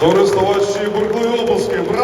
Користувачі буркливі обласки.